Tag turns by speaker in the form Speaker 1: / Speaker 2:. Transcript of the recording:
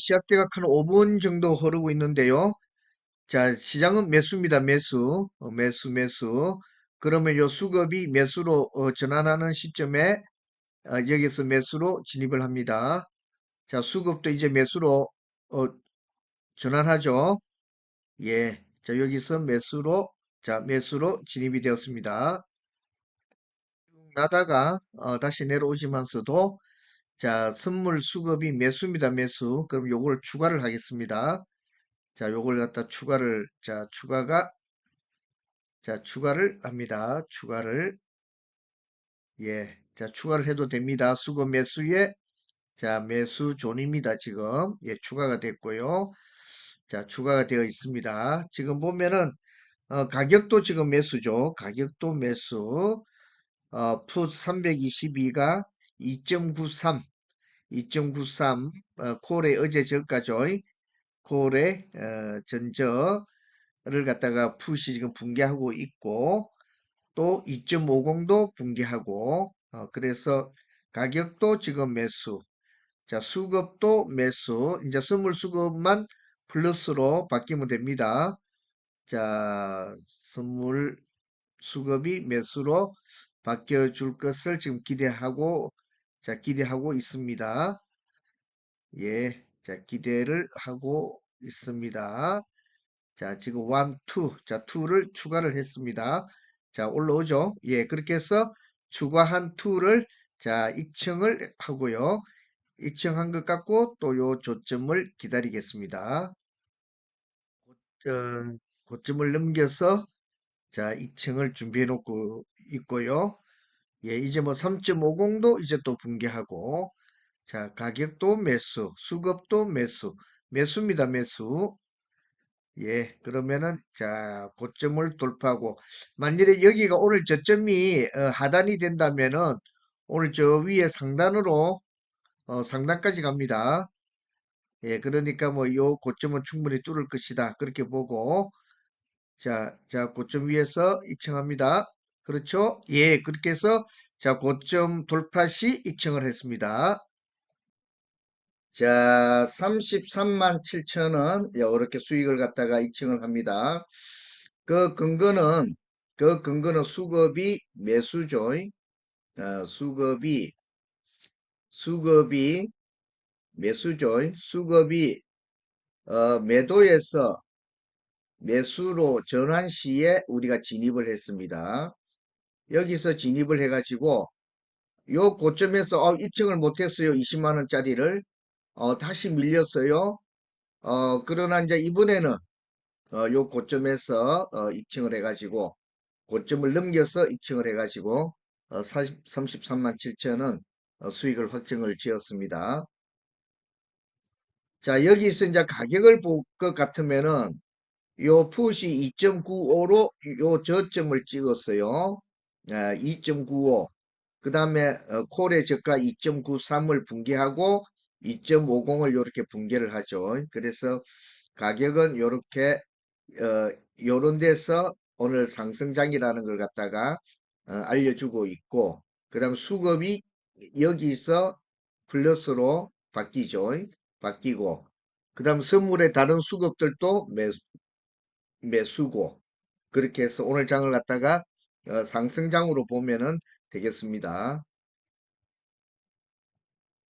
Speaker 1: 시작대가 한 5분 정도 흐르고 있는데요. 자, 시장은 매수입니다. 매수, 어, 매수, 매수. 그러면 요 수급이 매수로 어, 전환하는 시점에 어, 여기서 매수로 진입을 합니다. 자, 수급도 이제 매수로 어, 전환하죠. 예. 자, 여기서 매수로 자, 매수로 진입이 되었습니다. 나다가 어, 다시 내려오지만서도 자, 선물 수급이 매수입니다. 매수. 그럼 요걸 추가를 하겠습니다. 자, 요걸 갖다 추가를 자, 추가가 자, 추가를 합니다. 추가를 예. 자, 추가를 해도 됩니다. 수급 매수에 자, 매수 존입니다. 지금 예, 추가가 됐고요. 자, 추가가 되어 있습니다. 지금 보면은 어, 가격도 지금 매수죠. 가격도 매수. 어, 풋 322가 2.93, 2.93, 어, 콜의 어제 저가죠. 콜의 어, 전저를 갖다가 풋이 지금 붕괴하고 있고 또 2.50도 붕괴하고 어, 그래서 가격도 지금 매수. 자, 수급도 매수. 이제 선물 수급만 플러스로 바뀌면 됩니다. 자, 선물 수급이 매수로 바뀌어 줄 것을 지금 기대하고, 자, 기대하고 있습니다. 예, 자, 기대를 하고 있습니다. 자, 지금 1, 2, 자, 2를 추가를 했습니다. 자, 올라오죠? 예, 그렇게 해서 추가한 2를 자, 입청을 하고요. 입청한 것 같고 또 요 조점을 기다리겠습니다. 고점, 고점을 넘겨서 자, 입청을 준비해 놓고 있고요. 예, 이제 뭐 3.50도 이제 또 붕괴하고 자, 가격도 매수, 수급도 매수, 매수입니다, 매수. 예, 그러면은 자, 고점을 돌파하고 만일에 여기가 오늘 저점이 어, 하단이 된다면은 오늘 저 위에 상단으로 어, 상단까지 갑니다. 예, 그러니까 뭐 요 고점은 충분히 뚫을 것이다. 그렇게 보고 자, 자, 고점 위에서 입청합니다. 그렇죠? 예, 그렇게 해서 자, 고점 돌파 시 입청을 했습니다. 자, 33만 7천 원 이렇게 수익을 갖다가 입청을 합니다. 그 근거는 그 근거는 수급이 매수죠. 어, 수급이 수급이 매수죠. 수급이 어, 매도에서 매수로 전환 시에 우리가 진입을 했습니다. 여기서 진입을 해가지고 요 고점에서 어, 입증을 못했어요. 20만 원짜리를 어, 다시 밀렸어요. 어, 그러나 이제 이번에는 어, 요 고점에서 어, 입증을 해가지고 고점을 넘겨서 입증을 해가지고 어, 40, 33만 7천원 어, 수익을 확정을 지었습니다. 자 여기서 이제 가격을 볼 것 같으면은 요 풋이 2.95로 요 저점을 찍었어요. 2.95. 그 다음에 어, 콜의 저가 2.93을 붕괴하고 2.50을 이렇게 붕괴를 하죠. 그래서 가격은 이렇게 어, 요런 데서 오늘 상승장이라는 걸 갖다가 어, 알려주고 있고 그 다음 수급이 여기서 플러스로 바뀌죠. 바뀌고 그 다음 선물의 다른 수급들도 매수, 매수고 그렇게 해서 오늘 장을 갖다가 어, 상승장으로 보면은 되겠습니다.